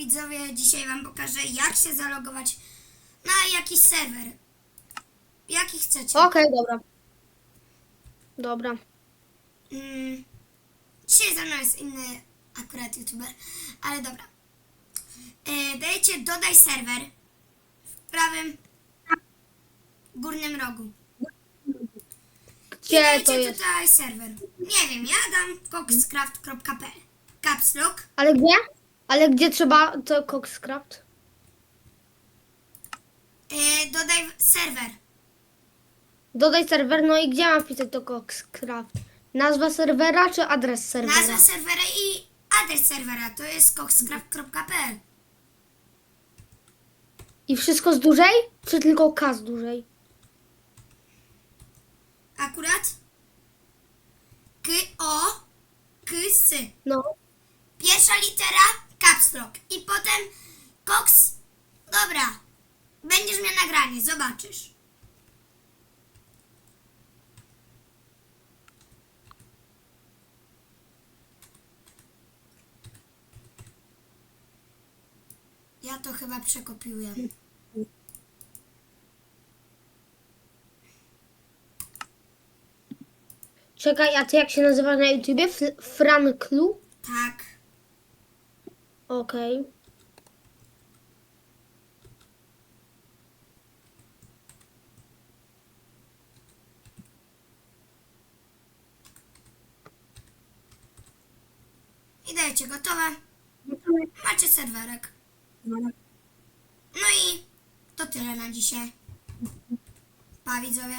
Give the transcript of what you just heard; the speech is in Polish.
widzowie, dzisiaj wam pokażę jak się zalogować na jakiś serwer. Jaki chcecie. Okej, dobra. Dobra. Mm, dzisiaj ze mną jest inny akurat youtuber, ale dobra. E, dajecie dodaj serwer w prawym górnym rogu. Gdzie dajecie to jest? tutaj serwer. Nie wiem, ja dam coxcraft.pl Caps Lock. Ale gdzie? Ale gdzie trzeba to Coxcraft? E, dodaj serwer. Dodaj serwer, no i gdzie mam wpisać to Coxcraft? Nazwa serwera czy adres serwera? Nazwa serwera i adres serwera to jest coxcraft.pl. I wszystko z dużej? Czy tylko K z dużej? Akurat K, O, K, S. No. Pierwsza litera caps lock i potem Cox. Dobra. Będziesz miał nagranie, zobaczysz. Ja to chyba przekopiuję. Czekaj, a ty jak się nazywa na YouTubie? F- Franklu? Tak. Okej. I dajcie gotowe. Macie serwerek. No i to tyle na dzisiaj. Pa widzowie.